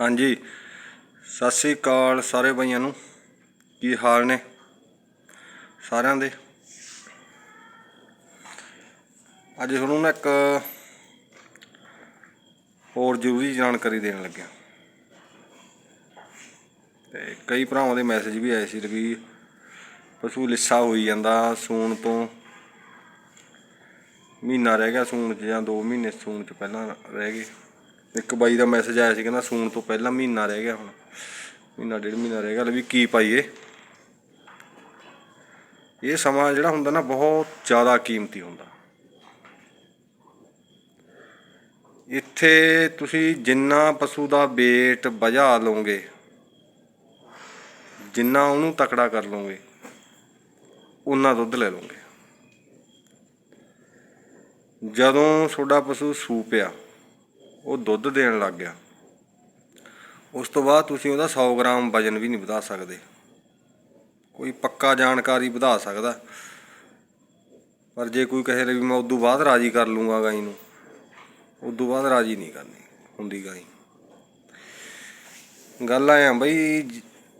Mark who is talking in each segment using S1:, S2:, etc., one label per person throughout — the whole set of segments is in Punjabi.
S1: ਹਾਂਜੀ। ਸਤਿ ਸ੍ਰੀ ਅਕਾਲ ਸਾਰੇ ਭਾਈਆਂ ਨੂੰ। ਕੀ ਹਾਲ ਨੇ? ਸਾਰਿਆਂ ਦੇ। ਅੱਜ ਤੁਹਾਨੂੰ ਨਾ ਇੱਕ ਹੋਰ ਜ਼ਰੂਰੀ ਜਾਣਕਾਰੀ ਦੇਣ ਲੱਗਿਆ। ਤੇ ਕਈ ਭਰਾਵਾਂ ਦੇ ਮੈਸੇਜ ਵੀ ਆਏ ਸੀ ਵੀ ਪਸ਼ੂ ਲਿੱਸਾ ਹੋਈ ਜਾਂਦਾ ਸੂਣ ਤੋਂ। ਮਹੀਨਾ ਰਹਿ ਗਿਆ ਸੂਣ 'ਚ ਜਾਂ 2 ਮਹੀਨੇ ਸੂਣ 'ਚ ਪਹਿਲਾਂ ਰਹਿ ਗਏ। ਇੱਕ ਬਾਈ ਦਾ ਮੈਸੇਜ ਆਇਆ ਸੀ ਕਹਿੰਦਾ ਸੂਣ ਤੋਂ ਪਹਿਲਾਂ ਮਹੀਨਾ ਰਹਿ ਗਿਆ ਹੁਣ। ਮਹੀਨਾ, ਡੇਢ ਮਹੀਨਾ ਰਹਿ ਗਿਆ, ਲੈ ਵੀ ਕੀ ਪਾਈਏ। ਇਹ ਸਮਾਂ ਜਿਹੜਾ ਹੁੰਦਾ ਨਾ, ਬਹੁਤ ਜ਼ਿਆਦਾ ਕੀਮਤੀ ਹੁੰਦਾ। ਇੱਥੇ ਤੁਸੀਂ ਜਿੰਨਾ ਪਸ਼ੂ ਦਾ weight ਵਧਾ ਲਓਗੇ, ਜਿੰਨਾ ਉਹਨੂੰ ਤਕੜਾ ਕਰ ਲਓਗੇ ਉਨਾ ਦੁੱਧ ਲੈ ਲਓਗੇ। ਜਦੋਂ ਤੁਹਾਡਾ ਪਸ਼ੂ ਸੂ ਪਿਆ ਉਹ ਦੁੱਧ ਦੇਣ ਲੱਗ ਗਿਆ। ਉਸ ਤੋਂ ਬਾਅਦ ਤੁਸੀਂ ਉਹਦਾ 100 ਗ੍ਰਾਮ ਵਜਨ ਵੀ ਨਹੀਂ ਵਧਾ ਸਕਦੇ। ਕੋਈ ਪੱਕਾ ਜਾਣਕਾਰੀ ਵਧਾ ਸਕਦਾ। ਪਰ ਜੇ ਕੋਈ ਕਹੇ ਵੀ ਮੈਂ ਉਦੋਂ ਬਾਅਦ ਰਾਜੀ ਕਰ ਲੂੰਗਾ ਗਾਈ ਨੂੰ, ਉਦੋਂ ਬਾਅਦ ਰਾਜੀ ਨਹੀਂ ਕਰਨੀ ਹੁੰਦੀ ਗਾਈ। ਗੱਲ ਆ ਬਈ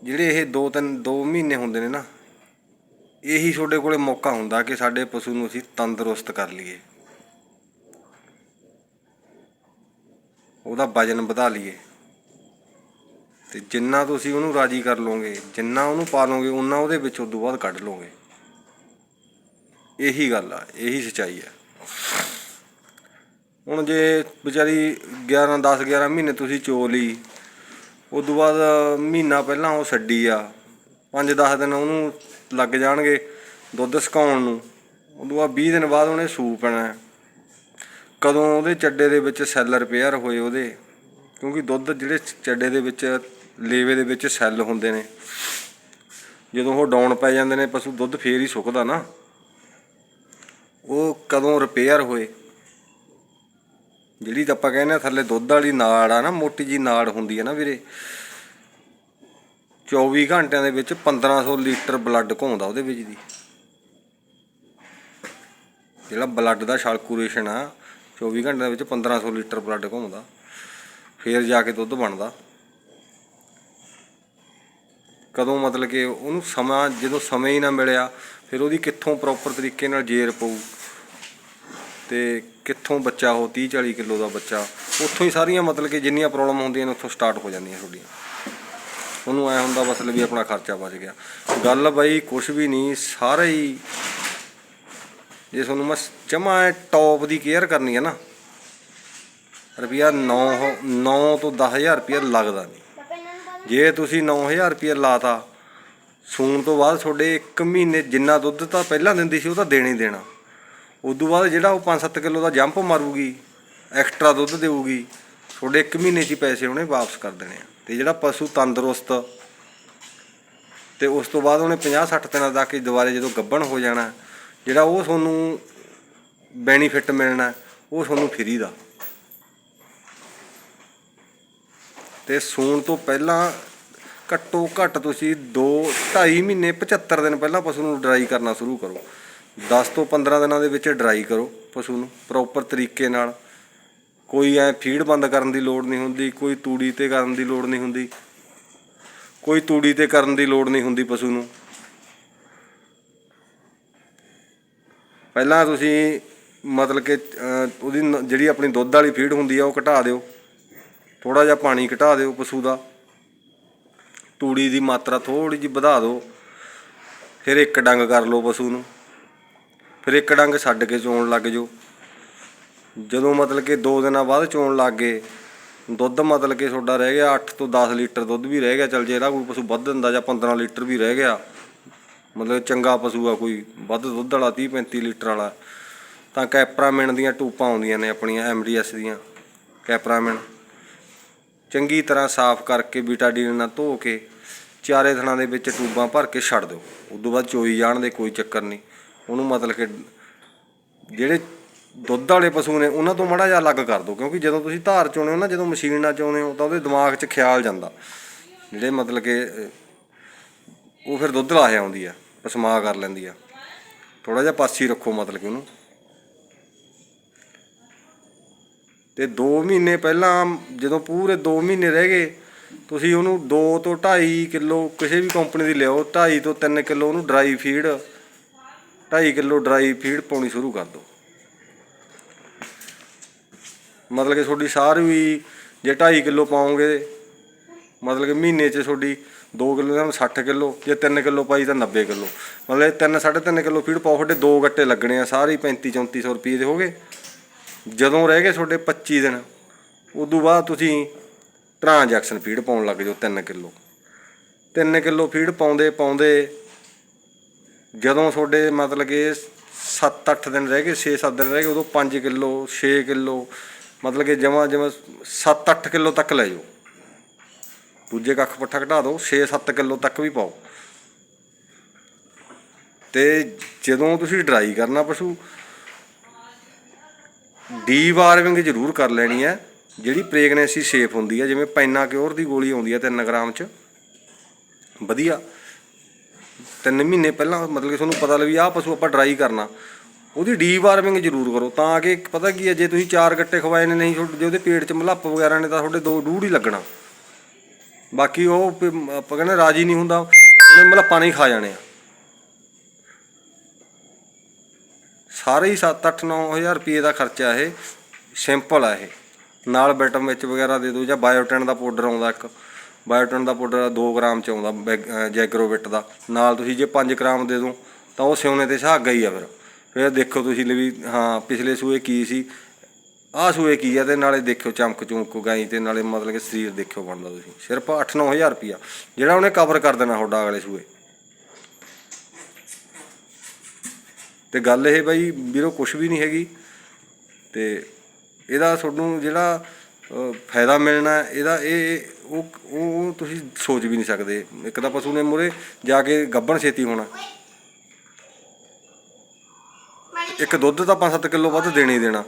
S1: ਜਿਹੜੇ ਇਹ 2 ਤਿੰਨ 2 ਮਹੀਨੇ ਹੁੰਦੇ ਨੇ ਨਾ, ਇਹੀ ਤੁਹਾਡੇ ਕੋਲੇ ਮੌਕਾ ਹੁੰਦਾ ਕਿ ਸਾਡੇ ਪਸ਼ੂ ਨੂੰ ਅਸੀਂ ਤੰਦਰੁਸਤ ਕਰ ਲਈਏ। ਉਹਦਾ ਵਜਨ ਵਧਾ ਲਈਏ। ਤੇ ਜਿੰਨਾ ਤੁਸੀਂ ਉਹਨੂੰ ਰਾਜੀ ਕਰ ਲਓਗੇ, ਜਿੰਨਾ ਉਹਨੂੰ ਪਾ ਲਓਗੇ ਉਨਾ ਉਹਦੇ ਵਿੱਚ ਉਦੋਂ ਬਾਅਦ ਕੱਢ ਲਓਗੇ। ਇਹੀ ਗੱਲ ਆ, ਇਹੀ ਸਚਾਈ ਆ। ਹੁਣ ਜੇ ਵਿਚਾਰੀ 11 10 11 ਮਹੀਨੇ ਤੁਸੀਂ ਚੋ ਲਈ, ਉਦੋਂ ਬਾਅਦ ਮਹੀਨਾ ਪਹਿਲਾਂ ਉਹ ਛੱਡੀ ਆ 5-10 ਦਿਨ ਉਹਨੂੰ ਲੱਗ ਜਾਣਗੇ ਦੁੱਧ ਸੁਕਾਉਣ ਨੂੰ। ਉਦੋਂ ਬਾਅਦ 20 ਦਿਨ ਬਾਅਦ ਉਹਨੇ ਸੂ ਪੈਣਾ। ਕਦੋਂ ਉਹਦੇ ਚੱਡੇ ਦੇ ਵਿੱਚ ਸੈੱਲ ਰਿਪੇਅਰ ਹੋਏ ਉਹਦੇ? ਕਿਉਂਕਿ ਦੁੱਧ ਜਿਹੜੇ ਚੱਡੇ ਦੇ ਵਿੱਚ, ਲੇਵੇ ਦੇ ਵਿੱਚ ਸੈੱਲ ਹੁੰਦੇ ਨੇ। ਜਦੋਂ ਉਹ ਡਾਊਨ ਪੈ ਜਾਂਦੇ ਨੇ, ਪਸ਼ੂ ਦੁੱਧ ਫੇਰ ਹੀ ਸੁੱਕਦਾ ਨਾ। ਉਹ ਕਦੋਂ ਰਿਪੇਅਰ ਹੋਏ? ਜਿਹੜੀ ਤਾਂ ਆਪਾਂ ਕਹਿੰਦੇ ਆ ਥੱਲੇ ਦੁੱਧ ਵਾਲੀ ਨਾੜ ਆ ਨਾ, ਮੋਟੀ ਜੀ ਨਾੜ ਹੁੰਦੀ ਹੈ ਨਾ ਵੀਰੇ। 24 ਘੰਟਿਆਂ ਦੇ ਵਿੱਚ 1500 ਲੀਟਰ ਬਲੱਡ ਘੁੰਮਦਾ ਉਹਦੇ ਵਿੱਚ ਦੀ ਜਿਹੜਾ ਬਲੱਡ ਦਾ ਸਰਕੂਲੇਸ਼ਨ ਆ 24 ਘੰਟਿਆਂ ਦੇ ਵਿੱਚ 1500 ਲੀਟਰ ਬਲੱਡ ਘੁੰਮਦਾ, ਫੇਰ ਜਾ ਕੇ ਦੁੱਧ ਬਣਦਾ। ਕਦੋਂ ਮਤਲਬ ਕਿ ਉਹਨੂੰ ਸਮਾਂ, ਜਦੋਂ ਸਮੇਂ ਹੀ ਨਾ ਮਿਲਿਆ, ਫਿਰ ਉਹਦੀ ਕਿੱਥੋਂ ਪ੍ਰੋਪਰ ਤਰੀਕੇ ਨਾਲ ਜੇਰ ਪਊ, ਤੇ ਕਿੱਥੋਂ ਬੱਚਾ ਹੋ 30 40 ਕਿਲੋ ਦਾ ਬੱਚਾ, ਉੱਥੋਂ ਹੀ ਸਾਰੀਆਂ ਮਤਲਬ ਕਿ ਜਿੰਨੀਆਂ ਪ੍ਰੋਬਲਮ ਹੁੰਦੀਆਂ ਨੇ, ਉੱਥੋਂ ਸਟਾਰਟ ਹੋ ਜਾਂਦੀਆਂ ਤੁਹਾਡੀਆਂ। ਉਹਨੂੰ ਐ ਹੁੰਦਾ ਬਸ ਵੀ ਆਪਣਾ ਖਰਚਾ ਬਚ ਗਿਆ। ਗੱਲ ਬਈ ਕੁਝ ਵੀ ਨਹੀਂ, ਸਾਰੇ ਹੀ ਜੇ ਤੁਹਾਨੂੰ ਮੈਂ ਜਮਾ ਟੌਪ ਦੀ ਕੇਅਰ ਕਰਨੀ ਹੈ ਨਾ ਰੁਪਿਆ 9 9 ਤੋਂ 10000 ਰੁਪਿਆ ਲੱਗਦਾ ਨਹੀਂ। ਜੇ ਤੁਸੀਂ 9000 ਰੁਪਿਆ ਲਾਤਾ, ਸੂਣ ਤੋਂ ਬਾਅਦ ਤੁਹਾਡੇ 1 ਮਹੀਨੇ ਜਿੰਨਾ ਦੁੱਧ ਤਾਂ ਪਹਿਲਾਂ ਦਿੰਦੀ ਸੀ, ਉਹ ਤਾਂ ਦੇਣਾ ਹੀ ਦੇਣਾ। ਉਦੋਂ ਬਾਅਦ ਜਿਹੜਾ ਉਹ 5-7 ਕਿਲੋ ਦਾ ਜੰਪ ਮਾਰੂਗੀ ਐਕਸਟਰਾ ਦੁੱਧ ਦੇਊਗੀ, ਤੁਹਾਡੇ 1 ਮਹੀਨੇ 'ਚ ਹੀ ਪੈਸੇ ਉਹਨੇ ਵਾਪਸ ਕਰ ਦੇਣੇ ਆ। ਤੇ ਜਿਹੜਾ ਪਸ਼ੂ ਤੰਦਰੁਸਤ, ਤੇ ਉਸ ਤੋਂ ਬਾਅਦ ਉਹਨੇ 50-60 ਦਿਨਾਂ ਤੱਕ ਦੁਬਾਰੇ ਜਦੋਂ ਗੱਭਣ ਹੋ ਜਾਣਾ ਜਿਹੜਾ ਉਹ ਤੁਹਾਨੂੰ ਬੈਨੀਫਿਟ ਮਿਲਣਾ ਉਹ ਤੁਹਾਨੂੰ ਫਰੀ ਦਾ। ਤੇ ਸੂਣ ਤੋਂ ਪਹਿਲਾਂ ਘੱਟੋ ਘੱਟ ਤੁਸੀਂ 2 2.5 ਮਹੀਨੇ 75 ਦਿਨ ਪਹਿਲਾਂ ਪਸ਼ੂ ਨੂੰ ਡਰਾਈ ਕਰਨਾ ਸ਼ੁਰੂ ਕਰੋ। 10 ਤੋਂ 15 ਦਿਨਾਂ ਦੇ ਵਿੱਚ ਡਰਾਈ ਕਰੋ ਪਸ਼ੂ ਨੂੰ ਪ੍ਰੋਪਰ ਤਰੀਕੇ ਨਾਲ। ਕੋਈ ਐ ਫੀਡ ਬੰਦ ਕਰਨ ਦੀ ਲੋੜ ਨਹੀਂ ਹੁੰਦੀ, ਕੋਈ ਤੂੜੀ ਤੇ ਕਰਨ ਦੀ ਲੋੜ ਨਹੀਂ ਹੁੰਦੀ। ਕੋਈ ਤੂੜੀ ਤੇ ਕਰਨ ਦੀ ਲੋੜ ਨਹੀਂ ਹੁੰਦੀ ਪਸ਼ੂ ਨੂੰ। ਪਹਿਲਾਂ ਤੁਸੀਂ ਮਤਲਬ ਕਿ ਉਹਦੀ ਨ- ਜਿਹੜੀ ਆਪਣੀ ਦੁੱਧ ਵਾਲੀ ਫੀਡ ਹੁੰਦੀ ਆ, ਉਹ ਘਟਾ ਦਿਓ। ਥੋੜਾ ਜਿਹਾ ਪਾਣੀ ਘਟਾ ਦਿਓ ਪਸ਼ੂ ਦਾ। ਤੂੜੀ ਦੀ ਮਾਤਰਾ ਥੋੜੀ ਜਿਹੀ ਵਧਾ ਦਿਓ। ਫਿਰ ਇੱਕ ਡੰਗ ਕਰ ਲਓ ਪਸ਼ੂ ਨੂੰ। ਫਿਰ ਇੱਕ ਡੰਗ ਛੱਡ ਕੇ ਚੋਣ ਲੱਗ ਜਾਓ। ਜਦੋਂ ਮਤਲਬ ਕਿ 2 ਦਿਨਾਂ ਬਾਅਦ ਚੋਣ ਲੱਗ ਗਏ, ਦੁੱਧ ਮਤਲਬ ਕਿ ਤੁਹਾਡਾ ਰਹਿ ਗਿਆ 8 ਤੋਂ 10 ਲੀਟਰ ਦੁੱਧ ਵੀ ਰਹਿ ਗਿਆ। ਚਲ ਜੇ ਇਹਦਾ ਕੋਈ ਪਸ਼ੂ ਵੱਧ ਦਿੰਦਾ ਜਾਂ 15 ਲੀਟਰ ਵੀ ਰਹਿ ਗਿਆ ਮਤਲਬ ਚੰਗਾ ਪਸ਼ੂ ਆ, ਕੋਈ ਵੱਧ ਦੁੱਧ ਵਾਲਾ 30 35 ਲੀਟਰ ਵਾਲਾ। ਤਾਂ ਕੈਪਰਾਮਿਨ ਦੀਆਂ ਟੂਪਾਂ ਆਉਂਦੀਆਂ ਨੇ ਆਪਣੀਆਂ ਐਮਡੀਐਸ ਦੀਆਂ। ਕੈਪਰਾਮਿਨ। ਚੰਗੀ ਤਰ੍ਹਾਂ ਸਾਫ਼ ਕਰਕੇ ਬੀਟਾਡੀਨ ਨਾਲ ਧੋ ਕੇ ਚਾਰੇ ਥਣਾਂ ਦੇ ਵਿੱਚ ਟੂਬਾਂ ਭਰ ਕੇ ਛੱਡ ਦਿਓ। ਤੋਂ ਬਾਅਦ ਚੋਈ ਜਾਣ ਦੇ ਕੋਈ ਚੱਕਰ ਨਹੀਂ। ਉਹਨੂੰ ਮਤਲਬ ਕਿ ਜਿਹੜੇ ਦੁੱਧ ਵਾਲੇ ਪਸ਼ੂ ਨੇ, ਉਹਨਾਂ ਤੋਂ ਮੜਾ ਜਿਹਾ ਅਲੱਗ ਕਰ ਦਿਓ। ਕਿਉਂਕਿ ਜਦੋਂ ਤੁਸੀਂ ਧਾਰ ਚੋਣੇ ਹੋ ਨਾ, ਜਦੋਂ ਮਸ਼ੀਨ ਨਾਲ ਚੋਣੇ ਹੋ, ਤਾਂ ਉਹਦੇ ਦਿਮਾਗ 'ਚ ਖਿਆਲ ਜਾਂਦਾ। ਜਿਹੜੇ ਮਤਲਬ ਕਿ, ਉਹ ਫਿਰ ਦੁੱਧ ਲਾਹੇ ਆਉਂਦੀ ਆ। ਪਸਮਾ ਕਰ ਲੈਂਦੀ ਆ। ਥੋੜਾ ਜਿਹਾ ਪਾਸੀ ਰੱਖੋ ਮਤਲਬ ਕਿ ਉਹਨੂੰ। ਤੇ 2 ਮਹੀਨੇ ਪਹਿਲਾਂ ਜਦੋਂ ਪੂਰੇ 2 ਮਹੀਨੇ ਰਹਿ ਗਏ, ਤੁਸੀਂ ਉਹਨੂੰ 2 ਤੋਂ 2.5 ਕਿਲੋ ਕਿਸੇ ਵੀ ਕੰਪਨੀ ਦੀ ਲਿਆਓ 2.5 ਤੋਂ 3 ਕਿਲੋ ਉਹਨੂੰ dry feed 2.5 kilo dry feed ਪਾਉਣੀ ਸ਼ੁਰੂ ਕਰ ਦਿਓ। ਮਤਲਬ ਕਿ ਤੁਹਾਡੀ ਸਾਰ ਵੀ ਜੇ 2.5 ਕਿਲੋ ਪਾਓਗੇ, ਮਤਲਬ ਕਿ ਮਹੀਨੇ 'ਚ ਤੁਹਾਡੀ 2 ਕਿਲੋ ਦਾ 60 ਕਿਲੋ, ਜੇ 3 ਕਿਲੋ ਪਾਈ ਤਾਂ 90 ਕਿਲੋ। ਮਤਲਬ 3 3.5 ਕਿਲੋ ਫੀਡ ਪਾਓ, ਤੁਹਾਡੇ ਦੋ ਗੱਟੇ ਲੱਗਣੇ ਆ, ਸਾਰੇ ਹੀ 35 3400 ਰੁਪਏ ਦੇ ਹੋਗੇ ਜਦੋਂ ਰਹਿ ਗਏ ਤੁਹਾਡੇ 25 ਦਿਨ, ਉਦੋਂ ਬਾਅਦ ਤੁਸੀਂ ਟ੍ਰਾਂਜੈਕਸ਼ਨ ਫੀਡ ਪਾਉਣ ਲੱਗ ਜਾਓ 3 ਕਿਲੋ। 3 ਕਿਲੋ ਫੀਡ ਪਾਉਂਦੇ ਪਾਉਂਦੇ ਜਦੋਂ ਤੁਹਾਡੇ ਮਤਲਬ ਕਿ 7-8 ਦਿਨ ਰਹਿ ਗਏ 6-7 ਦਿਨ ਰਹਿ ਗਏ, ਉਦੋਂ 5 ਕਿਲੋ 6 ਕਿਲੋ, ਮਤਲਬ ਕਿ ਜਮਾ ਜਮਾ 7-8 ਕਿਲੋ ਤੱਕ ਲੈ ਜਾਓ। ਦੂਜੇ ਕੱਖ ਪੱਠਾ ਘਟਾ ਦਿਓ 6-7 ਕਿਲੋ ਤੱਕ ਵੀ ਪਾਓ। ਤੇ ਜਦੋਂ ਤੁਸੀਂ ਡਰਾਈ ਕਰਨਾ ਪਸ਼ੂ ਡੀ ਵਾਰਮਿੰਗ ਜ਼ਰੂਰ ਕਰ ਲੈਣੀ ਹੈ। ਜਿਹੜੀ ਪ੍ਰੈਗਨੈਂਸੀ ਸੇਫ ਹੁੰਦੀ ਹੈ, ਜਿਵੇਂ ਪੈਨਾ ਕਿਉਰ ਦੀ ਗੋਲੀ ਆਉਂਦੀ ਹੈ 3 ਗ੍ਰਾਮ ਚ, ਵਧੀਆ। ਤਿੰਨ ਮਹੀਨੇ ਪਹਿਲਾਂ ਮਤਲਬ ਕਿ ਤੁਹਾਨੂੰ ਪਤਾ ਲੱਗੀ ਆਹ ਪਸ਼ੂ ਆਪਾਂ ਡਰਾਈ ਕਰਨਾ। ਉਹਦੀ ਡੀ ਵਾਰਮਿੰਗ ਜ਼ਰੂਰ ਕਰੋ, ਤਾਂ ਕਿ ਪਤਾ ਕੀ ਹੈ, ਜੇ ਤੁਸੀਂ ਚਾਰ ਗੱਟੇ ਖਵਾਏ ਨੇ, ਨਹੀਂ ਜੇ ਉਹਦੇ ਪੇਟ 'ਚ ਮਲੱਪ ਵਗੈਰਾ ਨੇ, ਤਾਂ ਤੁਹਾਡੇ ਦੋ ਡੂੜ ਹੀ ਲੱਗਣਾ। ਬਾਕੀ ਉਹ ਪ- ਆਪਾਂ ਕਹਿੰਦੇ ਰਾਜੀ ਨਹੀਂ ਹੁੰਦਾ, ਉਹਨੇ ਮਤਲਬ ਪਾਣੀ ਖਾ ਜਾਣੇ ਆ। ਸਾਰੇ ਹੀ 7-8 9000 ਰੁਪਏ ਦਾ ਖਰਚਾ ਇਹ ਸਿੰਪਲ ਆ ਇਹ। ਨਾਲ ਬੈਟਮ ਵਿੱਚ ਵਗੈਰਾ ਦੇ ਦਿਓ, ਜਾਂ ਬਾਇਓਟਨ ਦਾ ਪਾਊਡਰ ਆਉਂਦਾ ਇੱਕ। ਬਾਇਓਟਨ ਦਾ ਪਾਊਡਰ 2 ਗ੍ਰਾਮ ਚ ਆਉਂਦਾ ਬੈਗ- ਅਹ ਜੈਗਰੋਵਿਟ ਦਾ। ਨਾਲ ਤੁਸੀਂ ਜੇ 5 ਗ੍ਰਾਮ ਦੇ ਦਿਓ, ਤਾਂ ਉਹ ਸਿਉਣੇ ਤੇ ਸੁਹਾਗਾ ਹੀ ਆ ਫਿਰ। ਫਿਰ ਦੇਖੋ ਤੁਸੀਂ ਲੈ ਵੀ, ਹਾਂ, ਪਿਛਲੇ ਸੂਏ ਕੀ ਸੀ। ਆਹ ਸੂਏ ਕੀ ਆ ਤੇ ਨਾਲੇ ਦੇਖਿਓ ਚਮਕ ਚੁਮਕ ਗਾਈ ਤੇ ਨਾਲੇ ਮਤਲਬ ਕਿ ਸਰੀਰ ਦੇਖਿਓ ਬਣਦਾ ਤੁਸੀਂ। ਸਿਰਫ 8-9000 ਰੁਪਿਆ ਜਿਹੜਾ ਉਹਨੇ ਕਵਰ ਕਰ ਦੇਣਾ ਤੁਹਾਡਾ ਅਗਲੇ ਸੂਏ। ਤੇ ਗੱਲ ਇਹ ਬਾਈ ਵੀਰੋ ਕੁਝ ਵੀ ਨਹੀਂ ਹੈਗੀ। ਤੇ ਇਹਦਾ ਤੁਹਾਨੂੰ ਜਿਹੜਾ ਫਾਇਦਾ ਮਿਲਣਾ, ਇਹਦਾ ਇਹ, ਉਹ ਉਹ ਤੁਸੀਂ ਸੋਚ ਵੀ ਨਹੀਂ ਸਕਦੇ। ਇੱਕ ਤਾਂ ਪਸ਼ੂ ਨੇ ਮੁਰੇ ਜਾ ਕੇ ਗੱਭਣ ਛੇਤੀ ਹੋਣਾ। ਇੱਕ ਦੁੱਧ ਤਾਂ 5-7 ਕਿਲੋ ਵੱਧ ਦੇਣਾ ਹੀ ਦੇਣਾ।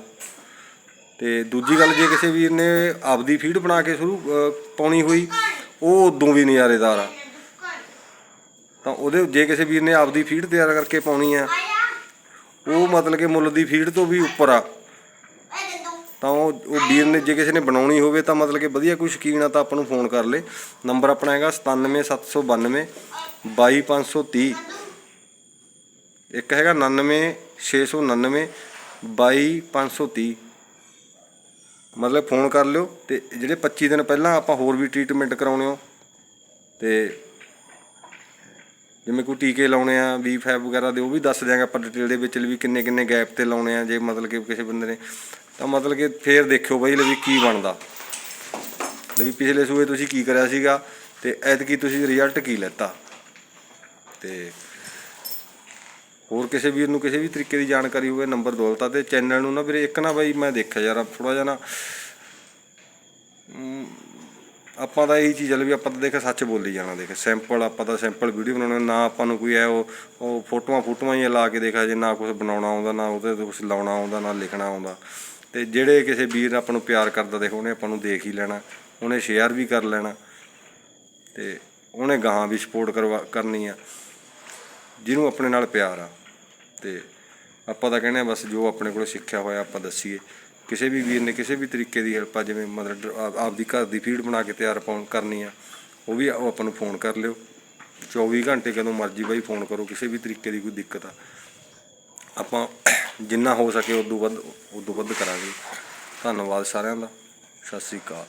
S1: ਤੇ ਦੂਜੀ ਗੱਲ ਜੇ ਕਿਸੇ ਵੀਰ ਨੇ ਆਪਦੀ ਫੀਡ ਬਣਾ ਕੇ ਸ਼ੁਰੂ ਪਾਉਣੀ ਹੋਈ, ਉਹ ਉਦੋਂ ਵੀ ਨਜ਼ਾਰੇਦਾਰ ਆ। ਤਾਂ ਉਹਦੇ, ਜੇ ਕਿਸੇ ਵੀਰ ਨੇ ਆਪਦੀ ਫੀਡ ਤਿਆਰ ਕਰਕੇ ਪਾਉਣੀ ਆ, ਉਹ ਮਤਲਬ ਕਿ ਮੁੱਲ ਦੀ ਫੀਡ ਤੋਂ ਵੀ ਉੱਪਰ ਆ। ਤਾਂ ਉਹ ਉਹ ਵੀਰ ਨੇ, ਜੇ ਕਿਸੇ ਨੇ ਬਣਾਉਣੀ ਹੋਵੇ ਤਾਂ ਮਤਲਬ ਕਿ ਵਧੀਆ ਕੋਈ ਸ਼ਕੀਨ ਆ ਤਾਂ ਆਪਾਂ ਨੂੰ ਫੋਨ ਕਰ ਲੇ। ਨੰਬਰ ਆਪਣਾ ਹੈਗਾ 97792 22530 ਇੱਕ ਹੈਗਾ 99699 22530 ਮਤਲਬ ਫੋਨ ਕਰ ਲਿਓ ਤੇ ਜਿਹੜੇ 25 ਦਿਨ ਪਹਿਲਾਂ ਆਪਾਂ ਹੋਰ ਵੀ ਟ੍ਰੀਟਮੈਂਟ ਕਰਾਉਣੇ ਹੋ ਤੇ ਜਿਵੇਂ ਕੋਈ ਟੀਕੇ ਲਾਉਣੇ ਆ ਵੀ ਫੈਬ ਵਗੈਰਾ ਦੇ, ਉਹ ਵੀ ਦੱਸ ਦਿਆਂਗੇ ਆਪਾਂ ਡਿਟੇਲ ਦੇ ਵਿੱਚ ਵੀ ਕਿੰਨੇ ਕਿੰਨੇ ਗੈਪ ਤੇ ਲਾਉਣੇ ਆ, ਜੇ ਮਤਲਬ ਕਿ ਕਿਸੇ ਬੰਦੇ ਨੇ। ਤਾਂ ਮਤਲਬ ਕਿ ਫੇਰ ਦੇਖਿਓ ਬਾਈ ਵੀ ਕੀ ਬਣਦਾ। ਵੀ ਪਿਛਲੇ ਸੂਏ ਤੁਸੀਂ ਕੀ ਕਰਿਆ ਸੀਗਾ ਤੇ ਐਤਕੀ ਤੁਸੀਂ ਰਿਜ਼ਲਟ ਕੀ ਲੈਤਾ? ਤੇ ਹੋਰ ਕਿਸੇ ਵੀਰ ਨੂੰ ਕਿਸੇ ਵੀ ਤਰੀਕੇ ਦੀ ਜਾਣਕਾਰੀ ਹੋਵੇ, ਨੰਬਰ ਦੌਲਤਾ ਤੇ ਚੈਨਲ ਨੂੰ ਨਾ ਵੀਰੇ, ਇੱਕ ਨਾ ਬਾਈ ਮੈਂ ਦੇਖਿਆ ਯਾਰ ਥੋੜਾ ਜਿਹਾ ਨਾ ਆਪਾਂ ਤਾਂ ਇਹੀ ਚੀਜ਼ ਆ ਵੀ ਆਪਾਂ ਤਾਂ ਦੇਖ ਸੱਚ ਬੋਲੀ ਜਾਣਾ, ਦੇਖ ਸਿੰਪਲ ਆਪਾਂ ਤਾਂ ਸਿੰਪਲ ਵੀਡੀਓ ਬਣਾਉਣਾ ਨਾ ਆਪਾਂ ਨੂੰ ਕੋਈ ਐ ਉਹ ਉਹ ਫੋਟੋਆਂ ਫੋਟੋਆਂ ਹੀ ਲਾ ਕੇ ਦੇਖਾ ਜੇ, ਨਾ ਕੁਝ ਬਣਾਉਣਾ ਆਉਂਦਾ, ਨਾ ਉਹਦੇ ਤੇ ਕੁਝ ਲਾਉਣਾ ਆਉਂਦਾ, ਨਾ ਲਿਖਣਾ ਆਉਂਦਾ। ਤੇ ਜਿਹੜੇ ਕਿਸੇ ਵੀਰ ਆਪਾਂ ਨੂੰ ਪਿਆਰ ਕਰਦਾ, ਦੇਖ ਉਹਨੇ ਆਪਾਂ ਨੂੰ ਦੇਖ ਹੀ ਲੈਣਾ, ਉਹਨੇ ਸ਼ੇਅਰ ਵੀ ਕਰ ਲੈਣਾ, ਤੇ ਉਹਨੇ ਗਾਹਾਂ ਵੀ ਸਪੋਰਟ ਕਰਵਾ, ਕਰਨੀ ਆ, ਜਿਹਨੂੰ ਆਪਣੇ ਨਾਲ ਪਿਆਰ ਆ। ਤੇ ਆਪਾਂ ਤਾਂ ਕਹਿੰਦੇ ਆ ਬਸ ਜੋ ਆਪਣੇ ਕੋਲ ਸਿੱਖਿਆ ਹੋਇਆ ਆਪਾਂ ਦੱਸੀਏ। ਕਿਸੇ ਵੀ ਵੀਰ ਨੇ ਕਿਸੇ ਵੀ ਤਰੀਕੇ ਦੀ ਹੈਲਪ ਆ, ਜਿਵੇਂ ਮਤਲਬ ਆਪਦੀ ਘਰ ਦੀ ਫੀਡ ਬਣਾ ਕੇ ਤਿਆਰ ਪਾਉਣ ਕਰਨੀ ਆ, ਉਹ ਵੀ ਆਪਾਂ ਨੂੰ ਫੋਨ ਕਰ ਲਿਓ। 24 ਘੰਟੇ ਕਦੋਂ ਮਰਜ਼ੀ ਬਾਈ ਫੋਨ ਕਰੋ, ਕਿਸੇ ਵੀ ਤਰੀਕੇ ਦੀ ਕੋਈ ਦਿੱਕਤ ਆ। ਆਪਾਂ ਜਿੰਨਾ ਹੋ ਸਕੇ ਉਦੋਂ ਵੱਧ ਉਦੋਂ ਵੱਧ ਕਰਾਂਗੇ। ਧੰਨਵਾਦ ਸਾਰਿਆਂ ਦਾ। ਸਤਿ ਸ੍ਰੀ ਅਕਾਲ।